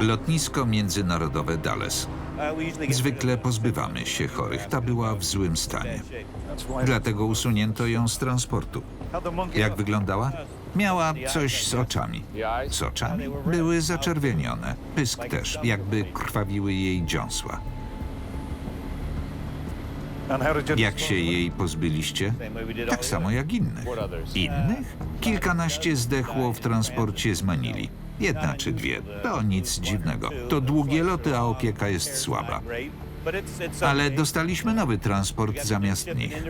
Lotnisko międzynarodowe Dallas. Zwykle pozbywamy się chorych. Ta była w złym stanie. Dlatego usunięto ją z transportu. Jak wyglądała? Miała coś z oczami. Z oczami? Były zaczerwienione. Pysk też, jakby krwawiły jej dziąsła. Jak się jej pozbyliście? Tak samo jak innych. Innych? Kilkanaście zdechło w transporcie z Manili. Jedna czy dwie. To nic dziwnego. To długie loty, a opieka jest słaba. Ale dostaliśmy nowy transport zamiast nich.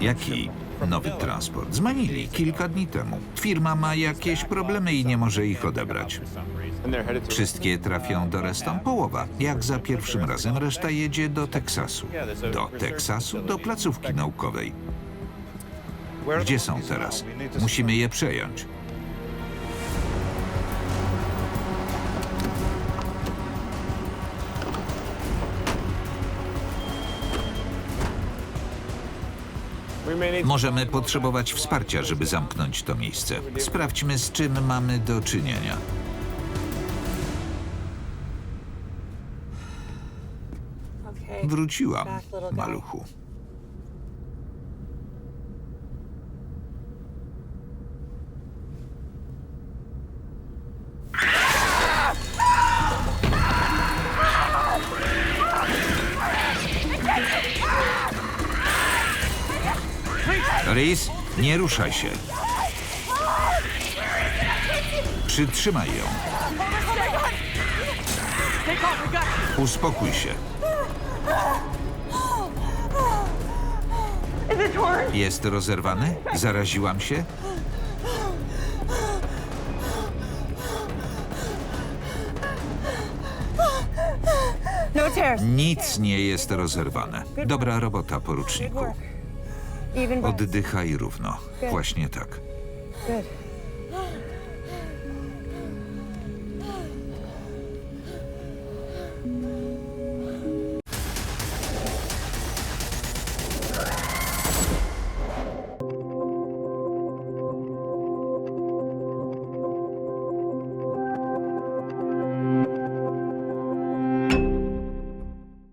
Jaki nowy transport? Z Manili kilka dni temu. Firma ma jakieś problemy i nie może ich odebrać. Wszystkie trafią do Reston? Połowa. Jak za pierwszym razem, reszta jedzie do Teksasu. Do Teksasu? Do placówki naukowej. Gdzie są teraz? Musimy je przejąć. Możemy potrzebować wsparcia, żeby zamknąć to miejsce. Sprawdźmy, z czym mamy do czynienia. Wróciłam, maluchu. Rhys, nie ruszaj się. Przytrzymaj ją. Uspokój się. Jest rozerwany? Zaraziłam się? No. Nic nie jest rozerwane. Dobra robota, poruczniku. Oddychaj równo. Właśnie tak.